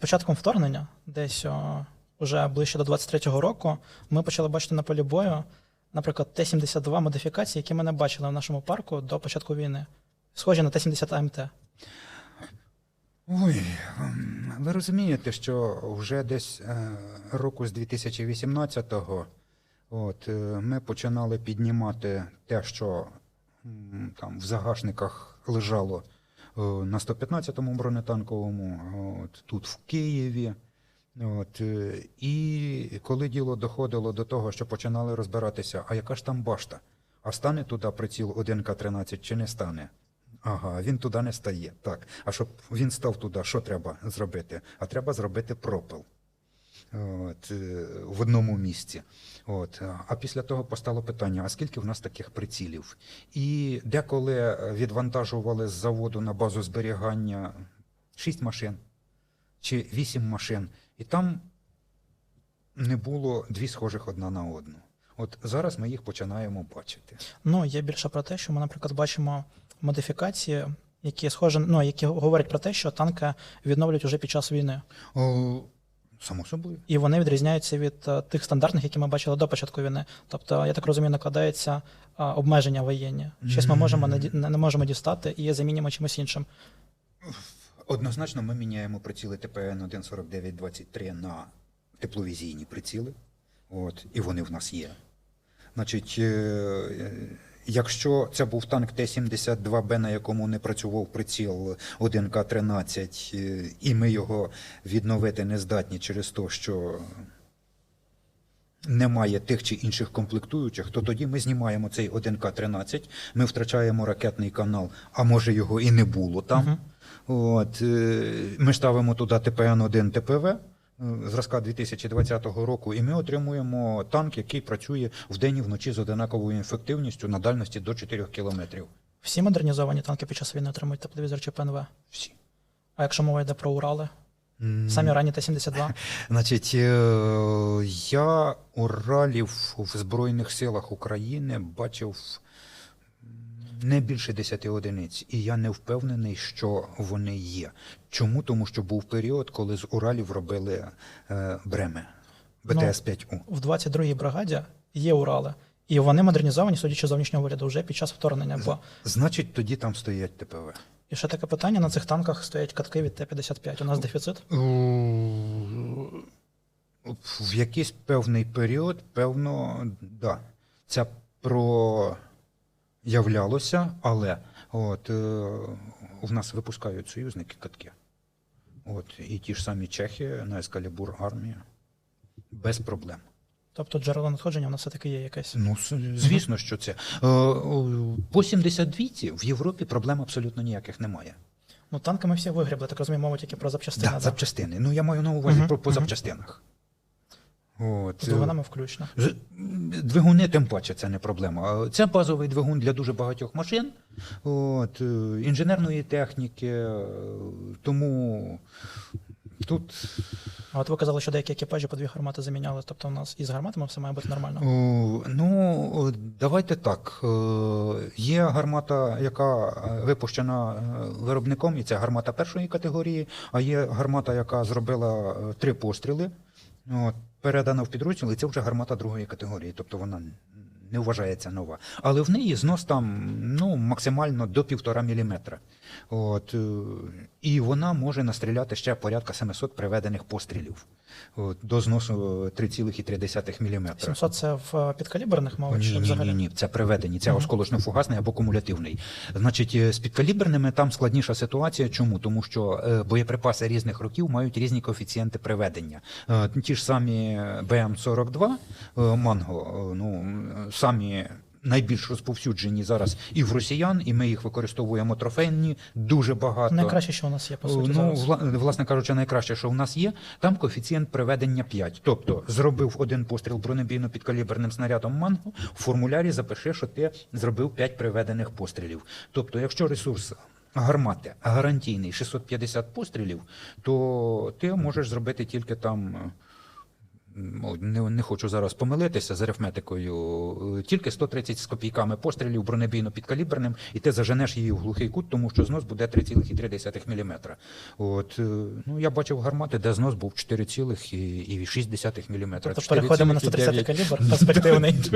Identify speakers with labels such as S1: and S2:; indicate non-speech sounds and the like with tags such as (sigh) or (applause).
S1: початком вторгнення, десь о, уже ближче до 23-го року, ми почали бачити на полі бою, наприклад, Т-72 модифікації, які ми не бачили в нашому парку до початку війни. Схожі на Т-70 АМТ.
S2: Ой, ем, ви розумієте, що вже десь е, року з 2018-го от, е, ми починали піднімати те, що там в загашниках лежало е, на 115-му бронетанковому, от, тут в Києві. От, е, і коли діло доходило до того, що починали розбиратися, а яка ж там башта? А стане туди приціл 1К-13 чи не стане? Ага, він туди не стає. Так. А щоб він став туди, що треба зробити? А треба зробити пропил От, е, в одному місці. От. А після того постало питання: а скільки в нас таких прицілів? І деколи відвантажували з заводу на базу зберігання 6 машин чи 8 машин, і там не було дві схожих одна на одну. От зараз ми їх починаємо бачити.
S1: Ну, є більше про те, що ми, наприклад, бачимо модифікації, які схожі, ну, які говорять про те, що танки відновлюють уже під час війни.
S2: О, само собою.
S1: І вони відрізняються від е, тих стандартних, які ми бачили до початку війни. Тобто, я так розумію, накладається обмеження воєнні. Щось ми можемо не не можемо дістати і замінимо чимось іншим.
S2: Однозначно, ми міняємо приціли ТПН 14923 на тепловізійні приціли. От, і вони в нас є. Значить, е, якщо це був танк Т-72Б, на якому не працював приціл 1К-13, е, і ми його відновити не здатні через те, що немає тих чи інших комплектуючих, то тоді ми знімаємо цей 1К-13, ми втрачаємо ракетний канал, а може його і не було там. От, е, ми ставимо туди ТПН-1 ТПВ е, зразка 2020 року, і ми отримуємо танк, який працює вдень і вночі з одинаковою ефективністю на дальності до 4 кілометрів.
S1: Всі модернізовані танки під час війни отримують тепловізор чи ПНВ.
S2: Всі.
S1: А якщо мова йде про Урали, самі ранні Т-72, (laughs)
S2: Значить, е, я Уралів в Збройних силах України бачив не більше 10 одиниць, і я не впевнений, що вони є. Чому? Тому що був період, коли з Уралів робили е, Бреме, БТС-5У.
S1: в 22-й бригаді є Урали. І вони модернізовані, судячи з зовнішнього вигляду, вже під час вторгнення. Бо
S2: Значить, тоді там стоять ТПВ.
S1: І ще таке питання: на цих танках стоять катки від Т-55. У нас дефіцит.
S2: В якийсь певний період, певно, да. Це проявлялося, але от, е, в нас випускають союзники катки. От, і ті ж самі чехи на ескалібур армія. Без проблем.
S1: Тобто джерело надходження у нас все-таки є якесь.
S2: Ну, звісно, що це. Е, По 72 в Європі проблем абсолютно ніяких немає.
S1: Ну, танки ми всі вигрібли, так розумію, мова тільки про запчастини.
S2: Да,
S1: да?
S2: запчастини. Ну, я маю на увазі
S1: Мгм,
S2: про, по
S1: мгм.
S2: запчастинах. От,
S1: З
S2: е,
S1: двигунами включно.
S2: Двигуни, тим паче, це не проблема. Це базовий двигун для дуже багатьох машин, от, е, інженерної техніки, е, тому тут
S1: А от ви казали, що деякі екіпажі по дві гармати заміняли. Тобто у нас із гарматами все має бути нормально.
S2: ну, давайте так. е, Є гармата, яка е, випущена е, виробником, і це гармата першої категорії, а є гармата, яка зробила три постріли, от, передана в підрозділ, і це вже гармата другої категорії, тобто вона не вважається нова. Але в неї знос там ну, максимально до півтора міліметра. От, е, і вона може настріляти ще порядка 700 приведених пострілів от, до зносу 3,3 мм.
S1: 700 це в е, підкаліберних мова,
S2: Ні, ні, ні, ні, це приведені, це осколочно-фугасний або кумулятивний. Значить, е, з підкаліберними там складніша ситуація. Чому? Тому що боєприпаси різних років мають різні коефіцієнти приведення. Ті ж самі БМ-42 е, Манго, ну, самі. Найбільш розповсюджені зараз і в росіян, і ми їх використовуємо трофейні дуже багато.
S1: Найкраще, що у нас є, по суті,
S2: Ну,
S1: зараз.
S2: власне кажучи, найкраще, що в нас є, там коефіцієнт приведення 5. Тобто зробив один постріл бронебійно підкаліберним снарядом манго, в формулярі запиши, що ти зробив 5 приведених пострілів. Тобто, якщо ресурс гармати гарантійний 650 пострілів, то ти можеш зробити тільки там. Не, не хочу зараз помилитися з арифметикою, е, тільки 130 з копійками пострілів бронебійно підкаліберним, і ти заженеш її в глухий кут, тому що знос буде 3,3 мм. От, е, ну, я бачив гармати, де знос був 4,6 мм.
S1: Тобто переходимо на 130 калібр, перспективний. (laughs)